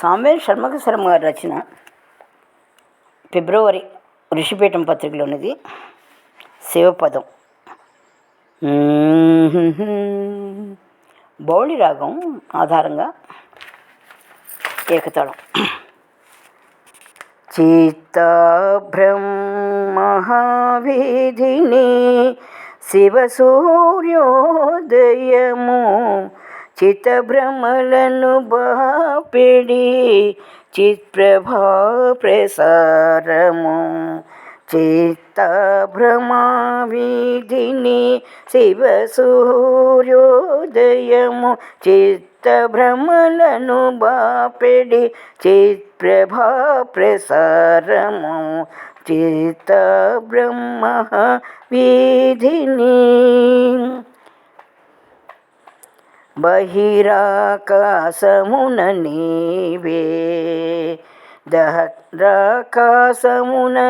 సామ్వేల్ షణ్ముఖ శర్మ గారి రచన ఫిబ్రవరి ఋషిపీఠం పత్రికలో ఉన్నది శివపదం బౌళి రాగం ఆధారంగా ఏకతాళం. చిత్తబ్రహ్మహావేదిని శివసూర్యోదయము చిత్తభ్రమలను బాపిడి చిత్ప్రభా ప్రసారము చిత్తభ్రమావిధిని శివసూర్యోదయము చిత్తభ్రమలను బాపిడి చిత్ప్రభా ప్రసారము చిత్తబ్రహ్మ వీధిని బహిరాకాశమున నీవే దహరాకాశమున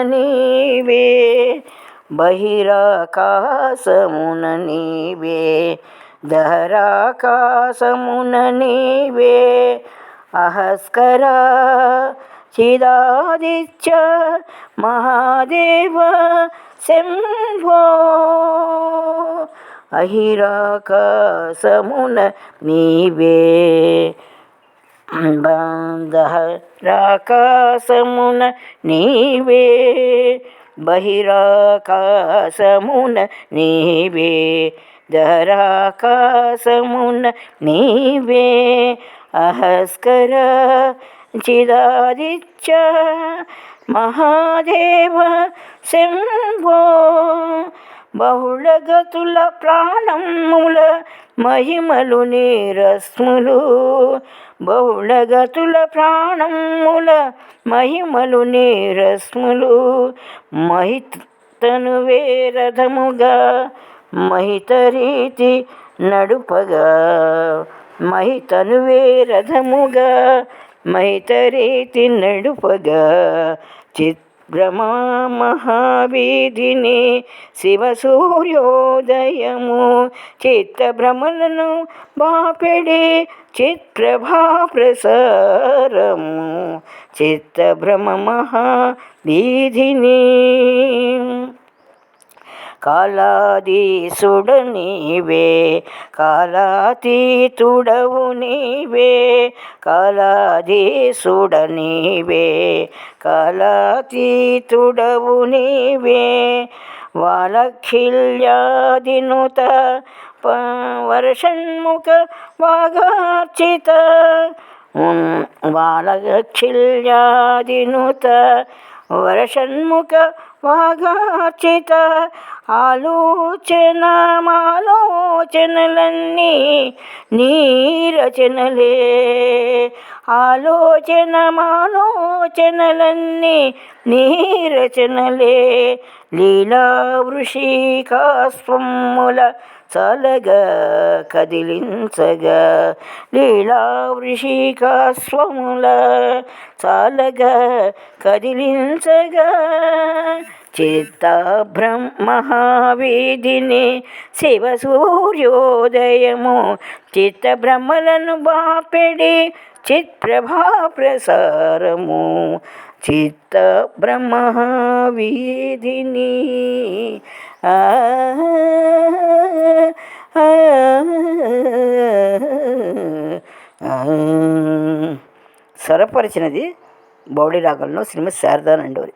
నీవే బహిరాకాశమున నీవే దహరాకాశమున నీవే అహస్కరా చిదాదిత్య మహాదేవ శంభో. అహిరాకాశమున నీవే రాకాశమున నీవే బహిరాకాశమున నీవే దరాకాశమున నీవే అహస్కర చిదాదిత్య మహాదేవ శంభో బహుళగతుల ప్రాణముల మహిమలు నీరస్ములు. బహుళగతుల ప్రాణముల మహిమలు నీరస్ములు. మహితను వేరథముగా మహితరీతి నడుపగా. మహితను వేరథముగా మహితరీతి నడుపగా. చిత్ భ్రమమహావీధిని శివసూర్యోదయము చిత్తభ్రమలను బాపెడి చిత్ప్రభా ప్రసారము చిత్తభ్రమ మహావీధిని కాలాదీసుడ నీవే కాలాతీతుడవు నీవే కాలాదీసుడ నీవే కాలాతీతుడవు నీవే. వాలఖిల్యాదినుత వర్షన్ముఖ వాగార్చిత వాలఖిల్యాదినుత వర్షన్ముఖ వాగార్చిత ఆలోచనమాలోచనలన్నీ నీ రచనలే ఆలోచనమాలోచనలన్నీ నీ రచనలే లీలా వృషికాస్వముల చలగా కదిలించగా. లీలా వృషికాస్వముల చాలగా కదిలించగా. చిత్తబ్రహ్మహావేదిని శివసూర్యోదయము చిత్తబ్రహ్మలను బాపెడి చిత్ప్రభా ప్రసారము చిత్త బ్రహ్మవీధిని స్వరపరిచినది బౌడి రాగంలో శ్రీమతి శారదా నండోరి